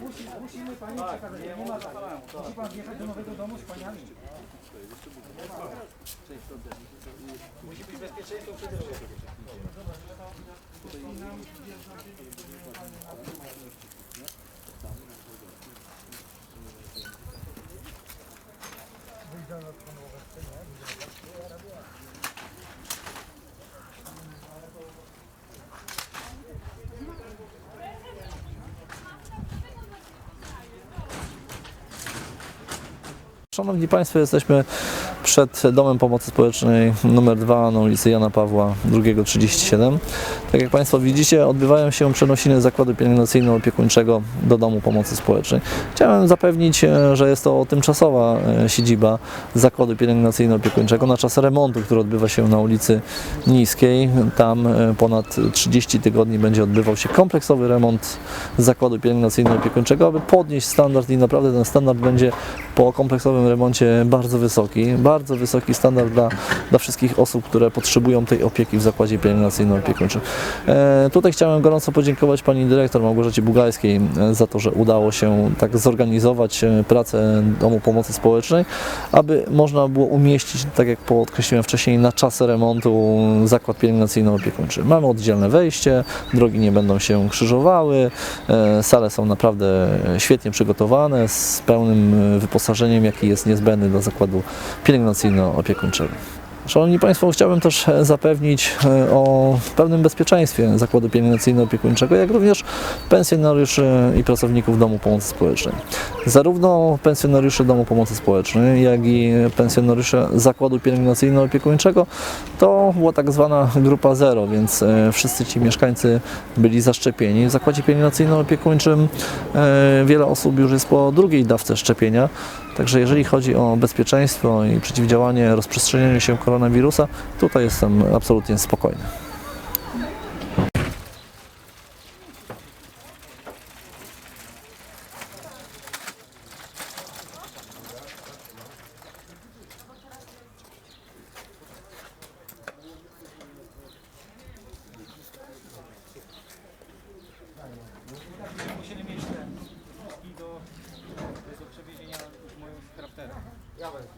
Musi, musimy pani przekazać, nie ma tak. Musi pan wjechać do nowego domu z paniami. Musi być bezpieczeństwo przede wszystkim. Szanowni Państwo, jesteśmy przed Domem Pomocy Społecznej numer 2 na ulicy Jana Pawła II 37. Tak jak Państwo widzicie, odbywają się przenosiny zakładu pielęgnacyjno-opiekuńczego do Domu Pomocy Społecznej. Chciałem zapewnić, e, że jest to tymczasowa e, siedziba zakładu pielęgnacyjno-opiekuńczego na czas remontu, który odbywa się na ulicy Niskiej. Tam e, ponad 30 tygodni będzie odbywał się kompleksowy remont zakładu pielęgnacyjno-opiekuńczego, aby podnieść standard i naprawdę ten standard będzie po kompleksowym remoncie bardzo wysoki, bardzo wysoki standard dla, dla wszystkich osób, które potrzebują tej opieki w zakładzie pielęgnacyjno-opiekuńczym. E, tutaj chciałem gorąco podziękować pani dyrektor Małgorzacie Bugajskiej e, za to, że udało się tak zorganizować e, pracę Domu Pomocy Społecznej, aby można było umieścić, tak jak podkreśliłem wcześniej, na czas remontu zakład pielęgnacyjno-opiekuńczy. Mamy oddzielne wejście, drogi nie będą się krzyżowały, sale są naprawdę świetnie przygotowane, z pełnym wyposażeniem, jaki jest niezbędny dla zakładu pielęgnacyjno-opiekuńczego. Szanowni Państwo, chciałbym też e, zapewnić e, o pełnym bezpieczeństwie zakładu pielęgnacyjno-opiekuńczego, jak również pensjonariuszy i pracowników Domu Pomocy Społecznej. Zarówno pensjonariusze Domu Pomocy Społecznej, jak i pensjonariusze zakładu pielęgnacyjno-opiekuńczego to była tak zwana grupa zero, więc e, wszyscy ci mieszkańcy byli zaszczepieni. W zakładzie pielęgnacyjno-opiekuńczym e, wiele osób już jest po drugiej dawce szczepienia. Także jeżeli chodzi o bezpieczeństwo i przeciwdziałanie rozprzestrzenianiu się koronawirusa, tutaj jestem absolutnie spokojny. Ja wezmę.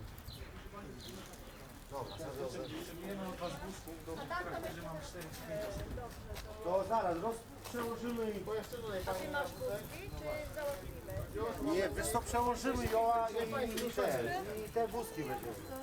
Dobra, potrzebujemy od was wózków do krawterzy, mam 4 czy 5 osób. To zaraz, roz, przełożymy i... Bo jeszcze tutaj pani masz Nie, wiesz co, przełożymy ją, a i, i, te, i te wózki kredytowe.